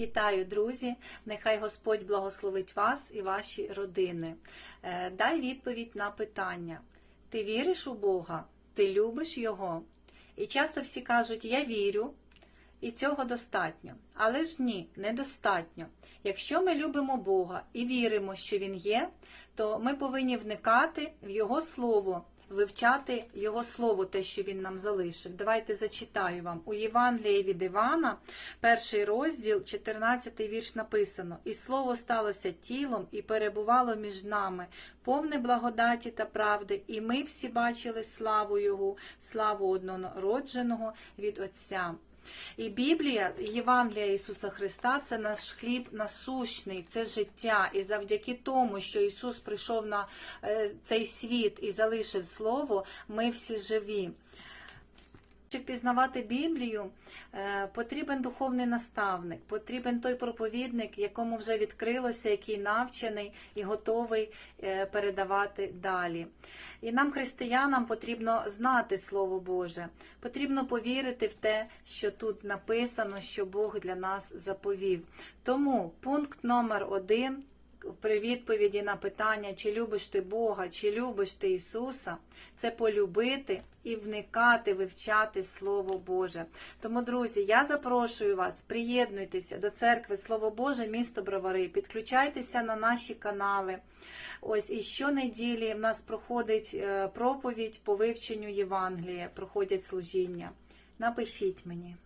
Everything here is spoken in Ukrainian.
Вітаю, друзі! Нехай Господь благословить вас і ваші родини. Е, Дай відповідь на питання: ти віриш у Бога? Ти любиш Його? І часто всі кажуть, я вірю, і цього достатньо. Але ж ні, недостатньо. Якщо ми любимо Бога і віримо, що Він є, то ми повинні вникати в Його Слово, вивчати Його Слово, те, що Він нам залишив. Давайте зачитаю вам. У Євангелії від Івана, перший розділ, 14 вірш написано: І слово сталося тілом і перебувало між нами, повне благодаті та правди, і ми всі бачили славу Його, славу однородженого від Отця. І Біблія, Євангелія Ісуса Христа це наш хліб насущний, це життя. І завдяки тому, що Ісус прийшов на е, цей світ і залишив Слово, ми всі живі. Щоб пізнавати Біблію, е, потрібен духовний наставник, потрібен той проповідник, якому вже відкрилося, який навчений і готовий е, передавати далі. І нам, християнам, потрібно знати Слово Боже, потрібно повірити в те, що тут написано, що Бог для нас заповів. Тому пункт номер один. При відповіді на питання, чи любиш ти Бога, чи любиш ти Ісуса, це полюбити і вникати, вивчати Слово Боже. Тому, друзі, я запрошую вас, приєднуйтеся до церкви Слово Боже, місто Бровари, підключайтеся на наші канали. Ось і щонеділі в нас проходить е, проповідь по вивченню Євангелія, проходять служіння. Напишіть мені.